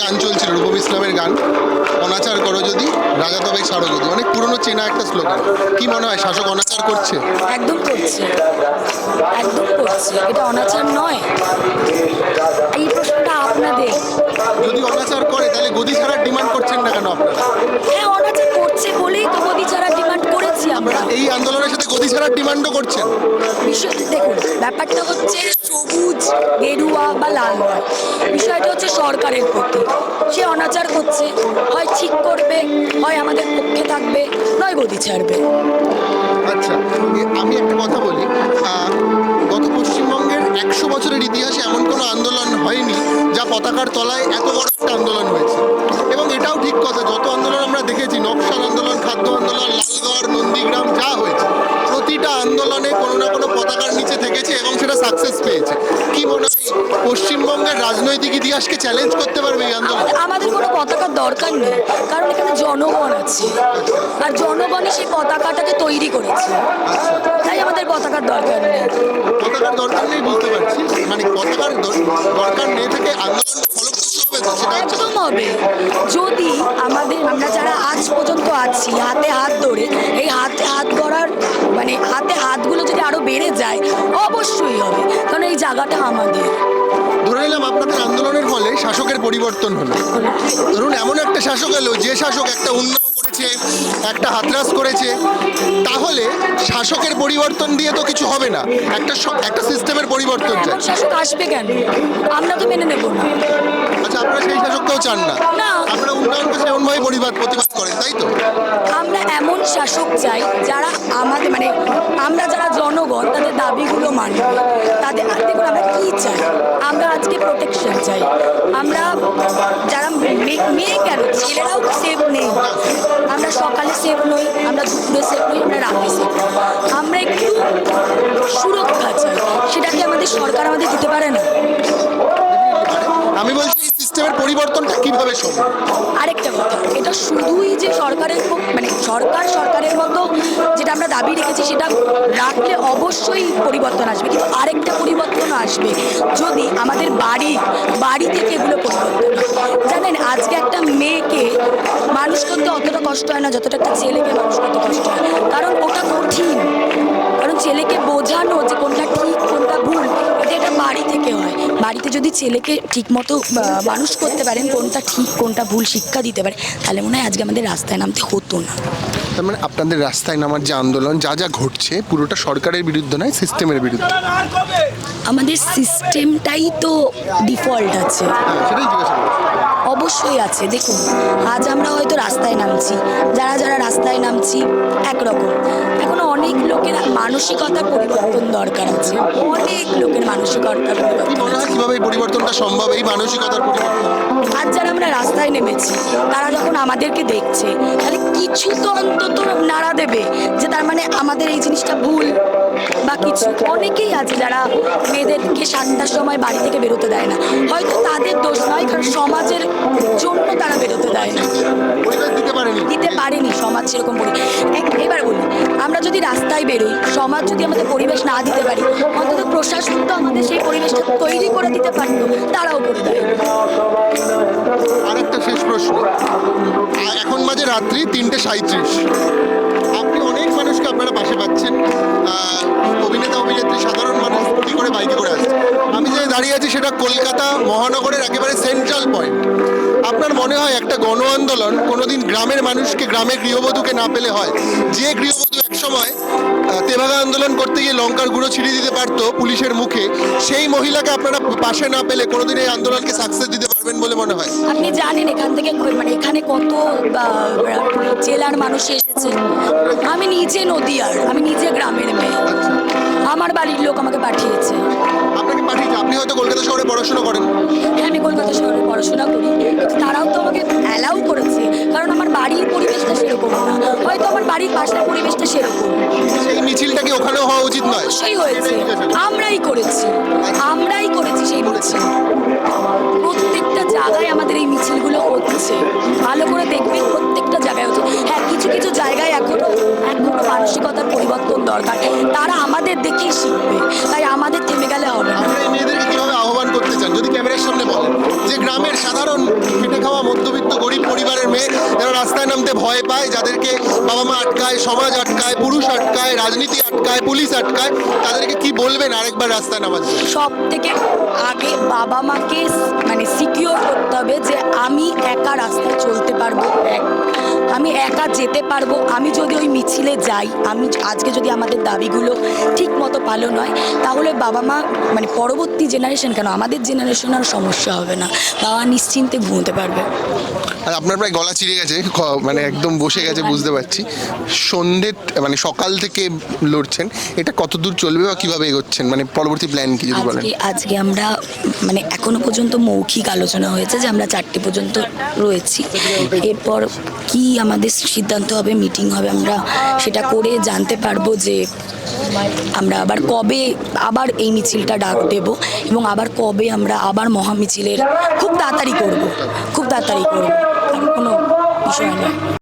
গান চলছিল রূপম ইসলামের গান। অনাচার করো যদি রাজা তবে সারো যদি। অনেক পুরনো চেনা একটা স্লোগান। কি মনে হয় শাসক অনাচার করছে? একদম করছে। একদম করছে। এটা অনাচার নয়। এই প্রশ্নটা আপনাদের। যদি অনাচার করে তাহলে গদি ছাড়ার ডিমান্ড করছেন না কেন আপনারা? হ্যাঁ অনাচার করছে বলেই তো মোদি ছাড়া ডিমান্ড করেছি আমরা। এই আন্দোলনের সাথে গদি ছাড়ার ডিমান্ডও করছেন? বিষয় দেখুন ব্যাপারটা হচ্ছে সবুজ, গেরুয়া বা লাল নয়। বিষয়টা হচ্ছে সরকারের প্রতি। সে অনাচার করছে, হয় ঠিক করবে, হয় আমাদের পক্ষে থাকবে, নয় গদি ছাড়বে। আচ্ছা আমি একটা কথা বলি। গত পশ্চিমবঙ্গের একশো বছরের ইতিহাসে এমন কোনো আন্দোলন হয়নি যা পতাকার তলায় এত বড় একটা আন্দোলন হয়েছে। পশ্চিমবঙ্গের রাজনৈতিক ইতিহাসকে চ্যালেঞ্জ করতে পারবে এই আন্দোলন? আমাদের কোনো পতাকার দরকার নেই কারণ এখানে জনগণ আছে। আর জনগণই সেই পতাকাটাকে তৈরি করেছে। তাই আমাদের পতাকার দরকার নেই। পতাকার দরকার নেই বুঝতে পারছি? মানে পতাকার দরকার নেই থেকে হচ্ছে একদম হবে। যদি আমাদের আমরা যারা আজ পর্যন্ত আছি হাতে হাত ধরে এই হাতে হাত গড়ার মানে হাতে হাতগুলো যদি আরও বেড়ে যায় অবশ্যই হবে। কারণ এই জায়গাটা আমাদের। শাসকের পরিবর্তন হলো। ধরুন এমন একটা শাসক এলো যে শাসক একটা উন্নয়ন করেছে একটা হাতরাস করেছে তাহলে শাসকের পরিবর্তন দিয়ে তো কিছু হবে না। একটা একটা সিস্টেমের পরিবর্তন চাই। শাসক আসবে কেন? আমরা তো মেনে নেব না। আচ্ছা আপনারা সেই শাসককেও চান না। আপনারা উন্নয়নকে সেমনভাবে পরিবাদ প্রতিবাদ করেন তাই তো? আমরা এমন শাসক চাই যারা আমাদের মানে আমরা যারা জনগণ তাদের দাবিগুলো মানবে তাদের দেখুন আমরা কি চাই? আজকে প্রোটেকশন চাই। আমরা যারা মেয়ে কেন? ছেলেরাও সেফ নেই। আমরা সকালে সেফ নই আমরা দুপুরে সেফ নই আমরা রাতে সেফ আমরা একটু সুরক্ষা চাই। সেটা কি আমাদের সরকার আমাদের দিতে পারে না? আমি বলছি সিস্টেমের পরিবর্তনটা কীভাবে সম্ভব? আরেকটা কথা এটা শুধুই যে সরকারের মানে সরকার সরকারের মতো যেটা আমরা দাবি রেখেছি সেটা রাখলে অবশ্যই পরিবর্তন আসবে, কিন্তু আরেকটা পরিবর্তন আসবে যদি আমাদের বাড়ি বাড়ি থেকে এগুলো পরিবর্তন জানেন, আজকে একটা মেয়েকে মানুষ করতে অতটা কষ্ট হয় না, যতটা একটা ছেলেকে মানুষ করতে কষ্ট হয়। কারণ ওটা কঠিন। কারণ ছেলেকে বোঝানো যে কোনটা ঠিক, কোনটা বাড়িতে যদি ছেলেকে ঠিকমতো মানুষ করতে পারেন কোনটা ঠিক কোনটা ভুল শিক্ষা দিতে পারে তাহলে মনে হয় আজকে আমাদের রাস্তায় নামতে হতো না। তার মানে আপনাদের রাস্তায় নামার যে আন্দোলন যা যা ঘটছে পুরোটা সরকারের বিরুদ্ধে নয় সিস্টেমের বিরুদ্ধে। আমাদের সিস্টেমটাই তো ডিফল্ট আছে। হ্যাঁ। অবশ্যই আছে। দেখুন আজ আমরা হয়তো রাস্তায় নামছি যারা যারা রাস্তায় নামছি একরকম। এখনও অনেক লোকের মানসিকতার পরিবর্তন দরকার আছে। অনেক লোকের মানসিকতার কি পরিবর্তন কীভাবে পরিবর্তনটা সম্ভব এই মানসিকতার পরিবর্তন আজ যারা আমরা রাস্তায় নেমেছি তারা যখন আমাদেরকে দেখছে তাহলে কিছু তো অন্তত নাড়া দেবে যে তার মানে আমাদের এই জিনিসটা ভুল বা কিছু। অনেকেই আছে যারা মেয়েদেরকে সাতটার সময় বাড়ি থেকে বেরোতে দেয় না। হয়তো তাদের দোষ নয় কারণ সমাজের জন্য তারা বেরোতে দেয় না। পারেনি দিতে পারেনি সমাজ সেরকম এক- এবার বলি, আমরা যদি রাস্তায় বেরোই, সমাজ যদি আমাদের পরিবেশ না দিতে পারি, অন্তত প্রশাসন তো আমাদের সেই পরিবেশটা তৈরি করে দিতে পারতো, তারাও করে দেয়। আরেকটা শেষ প্রশ্ন। এখন বাজে রাত্রি তিনটে সাঁত্রিশ আপনি অনেক মানুষকে আপনারা পাশে পাচ্ছেন। অভিনেতা, অভিনেত্রী, সাধারণ মানুষ স্কুটি করে বাইকে করে আসছে। আমি যে দাঁড়িয়ে আছি সেটা কলকাতা মহানগরের একেবারে সেন্ট্রাল পয়েন্ট আপনার মনে হয় একটা গণ আন্দোলন কোনোদিন গ্রামের মানুষকে গ্রামের গৃহবধূকে না পেলে হয়? যে গৃহবধূ একসময় তেভাগা আন্দোলন করতে গিয়ে লঙ্কার গুঁড়ো ছিঁড়ে দিতে পারতো পুলিশের মুখে সেই মহিলাকে আপনারা পাশে না পেলে কোনোদিন এই আন্দোলনকে সাকসেস দিতে পারবেন বলে মনে হয়? আপনি জানেন এখান থেকে মানে এখানে কত জেলার মানুষ এসেছে। আমি নিজে নদীয়ার আমি নিজে গ্রামের মেয়ে। আমার বাড়ির লোক আমাকে পাঠিয়েছে। আপনাকে পাঠিয়েছে? আপনি হয়তো কলকাতা শহরে পড়াশোনা করেন। আমি কলকাতা শহরে পড়াশোনা করি তারাও তো আমাকে অ্যালাউ করেছে। কারণ আমার বাড়ির পরিবেশটা সেরকম না। হয়তো আমার বাড়ির পাশের পরিবেশটা সেরকম। সেই মিছিলটা কি ওখানেও হওয়া উচিত নয়? অবশ্যই হয়েছে। আমরাই করেছি। আমরাই করেছি সেই মিছিল। প্রত্যেকটা জায়গায় আমাদের এই মিছিলগুলো হচ্ছে। ভালো করে দেখবেন প্রত্যেকটা জায়গায় হচ্ছে। হ্যাঁ কিছু কিছু জায়গায় এখনও এখনও মানসিকতার পরিবর্তন দরকার। তারা আমাদের দেখেই শিখবে। আটকায় সমাজ আটকায় পুরুষ আটকায় রাজনীতি আটকায় পুলিশ আটকায় তাদেরকে কি বলবেন আরেকবার রাস্তায় নামার সব থেকে আগে বাবা মাকে মানে সিকিওর করতে হবে যে আমি একা রাস্তায় চলতে পারব। এক আমি একা যেতে পারব। আমি যদি ওই মিছিলে যাই আমি আজকে যদি আমাদের দাবিগুলো ঠিক মতো পালন হয় তাহলে বাবা মা মানে পরবর্তী জেনারেশন কেন? আমাদের জেনারেশন আর সমস্যা হবে না। বাবা নিশ্চিন্তে ঘুমোতে পারবে। আর আপনার প্রায় গলা চিড়ে গেছে মানে একদম বসে গেছে বুঝতে পারছি। সন্ধ্যে মানে সকাল থেকে লড়ছেন এটা কত দূর চলবে বা কীভাবে এগোচ্ছেন? মানে পরবর্তী প্ল্যান কি যদি বলেন? আজকে আমরা মানে এখনও পর্যন্ত মৌখিক আলোচনা হয়েছে যে আমরা চারটে পর্যন্ত রয়েছি। এরপর কি আমাদের সিদ্ধান্ত হবে মিটিং হবে, আমরা সেটা করে জানতে পারব যে আমরা আবার কবে আবার এই মিছিলটা ডাক দেব এবং আবার কবে আমরা আবার মহামিছিলের খুব তাড়াতাড়ি করব, খুব তাড়াতাড়ি করব। কোনো বিষয় নয়